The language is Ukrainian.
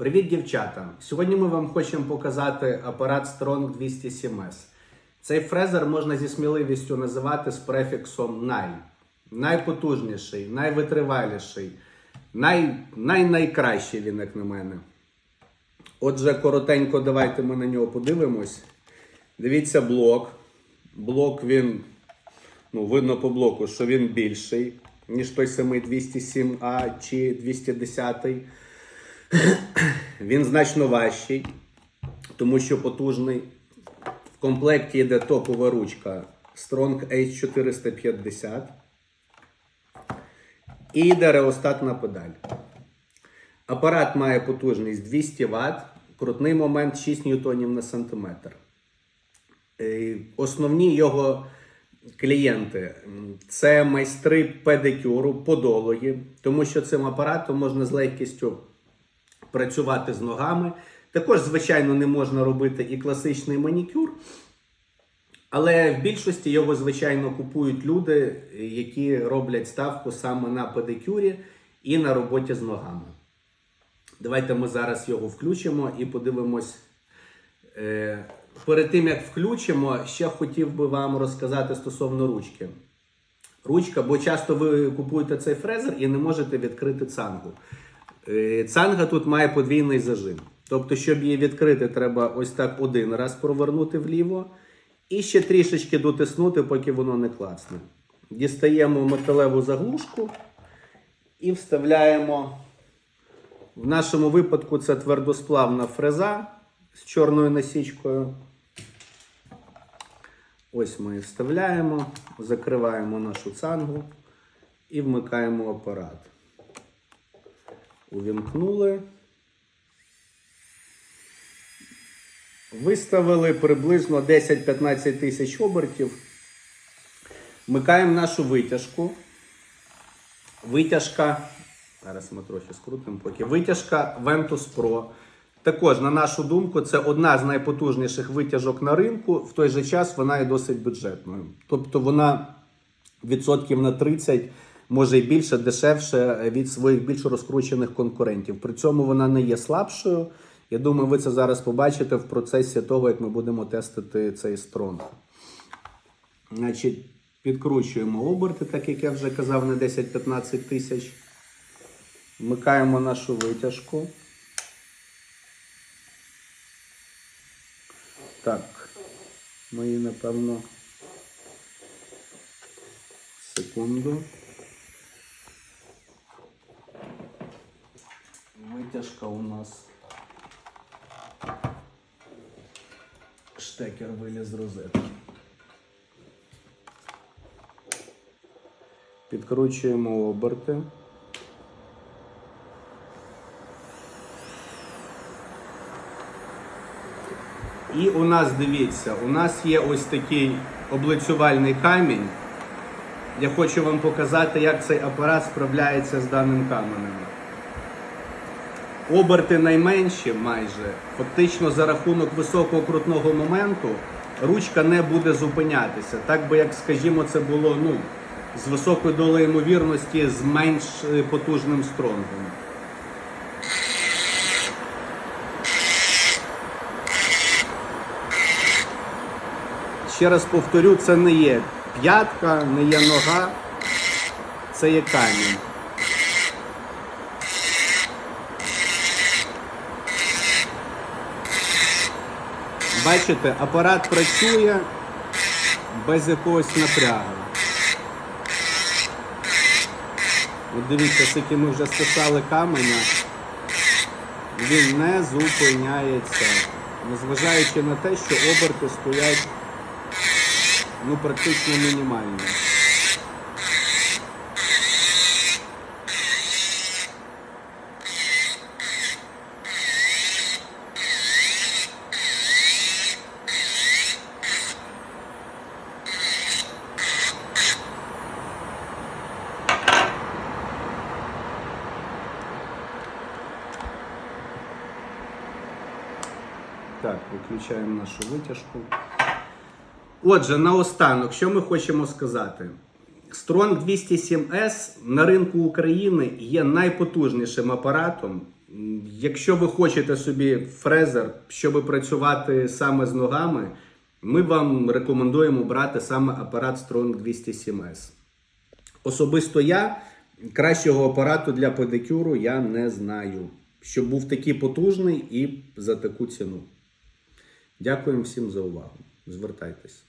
Привіт, дівчата! Сьогодні ми вам хочемо показати апарат Strong 207S. Цей фрезер можна зі сміливістю називати з префіксом най. Найпотужніший, найвитриваліший, най, най найкращий він, як на мене. Отже, коротенько, давайте ми на нього подивимось. Дивіться блок. Блок він, ну, видно по блоку, що він більший, ніж той самий 207А чи 210. Він значно важчий, тому що потужний. В комплекті йде топова ручка Strong H450 і йде реостатна педаль. Апарат має потужність 200 Вт, крутний момент 6 ньютонів на сантиметр. Е, Основні його клієнти це майстри педикюру, подологи, тому що цим апаратом можна з легкістю працювати з ногами. Також, звичайно, не можна робити і класичний манікюр. Але в більшості його, звичайно, купують люди, які роблять ставку саме на педикюрі і на роботі з ногами. Давайте ми зараз його включимо і подивимось. Е, Перед тим як включимо, ще хотів би вам розказати стосовно ручки. Ручка, бо часто ви купуєте цей фрезер і не можете відкрити цангу. Е, Цанга тут має подвійний зажим. Тобто, щоб її відкрити, треба ось так один раз провернути вліво і ще трішечки дотиснути, поки воно не класне. Дістаємо металеву заглушку і вставляємо. В нашому випадку це твердосплавна фреза з чорною насічкою. Ось ми її вставляємо, закриваємо нашу цангу і вмикаємо апарат. Увімкнули. Виставили приблизно 10-15 тисяч обертів. Вмикаємо нашу витяжку. Витяжка. Зараз ми трохи скрутимо поки. Витяжка Ventus Pro. Також, на нашу думку, це одна з найпотужніших витяжок на ринку. В той же час вона є досить бюджетною. Тобто вона відсотків на 30, може і більше, дешевше від своїх більш розкручених конкурентів. При цьому вона не є слабшою. Я думаю, ви це зараз побачите в процесі того, як ми будемо тестити цей стронг. Значить, підкручуємо оберти, так як я вже казав, на 10-15 тисяч. Вмикаємо нашу витяжку. Так, ми напевно, секунду. Витяжка у нас. Штекер виліз з розетки. Підкручуємо оберти. І у нас, дивіться, у нас є ось такий облицювальний камінь. Я хочу вам показати, як цей апарат справляється з даним каменем. Оберти найменші майже. Фактично за рахунок високого крутного моменту ручка не буде зупинятися. Так би, як скажімо, це було ну, з високою долею ймовірності з менш е, потужним стронгом. Ще раз повторю, це не є п'ятка, не є нога, це є камінь. Бачите, апарат працює без якогось напрягу. От дивіться, скільки ми вже списали каменя, він не зупиняється, незважаючи на те, що оберти стоять ну, практично мінімальні. Так, виключаємо нашу витяжку. Отже, наостанок, що ми хочемо сказати? Strong 207S на ринку України є найпотужнішим апаратом. Якщо ви хочете собі фрезер, щоб працювати саме з ногами, ми вам рекомендуємо брати саме апарат Strong 207S. Особисто я кращого апарату для педикюру я не знаю, щоб був такий потужний і за таку ціну. Дякуємо всім за увагу. Звертайтесь.